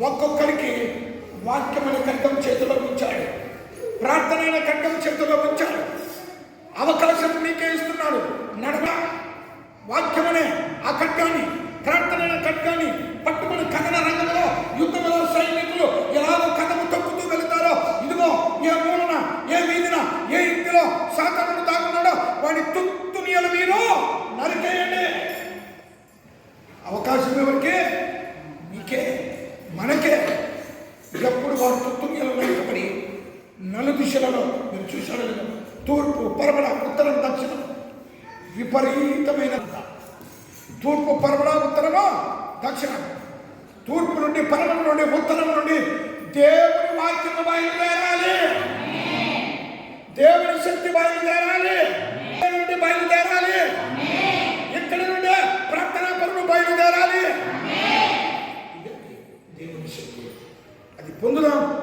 ఒక్కొక్కరికి వాక్యమైన ఖడ్గం చేతిలో ఉంచాడు ప్రార్థనైన ఖడ్గం చేతిలో ఉంచాడు అవకాశం నీకే ఇస్తున్నాడు. నడవ వాక్యమనే ఆ ఖడ్గాన్ని ప్రార్థనైన ఖడ్గాన్ని పట్టుకుని కథన రంగంలో యుద్ధంలో సైనికులు ఎలాగో కథము తొక్కుతూ వెళతారో ఇదిగో ఏ మూలన ఏ వీధిన ఏ ఇంటిలో సాతానుడు తాగున్నాడో వాడి తుత్తునియల మీరు నరికేయండి. అవకాశం ఎవరికి మీకే మనకే ఎప్పుడు వారు తుత్తునియలు వెనుకబడి నలు దిశలలో మీరు చూశారు లేదా? తూర్పు పరమల ఉత్తరం దక్షిణం విపరీతమైన తూర్పు పరమల ఉత్తరము దక్షిణం? తూర్పు నుండి పరమల నుండి ఉత్తరం నుండి దేవుని వాక్యం బయలుదేరాలి. దేవుని శక్తి బయలుదేరాలి ఇక్కడ నుండి బయలుదేరాలి ఇక్కడ నుండి ప్రార్థనా పరులు బయలుదేరాలి ఇది దేవుని శక్తి అది పొందుదాం.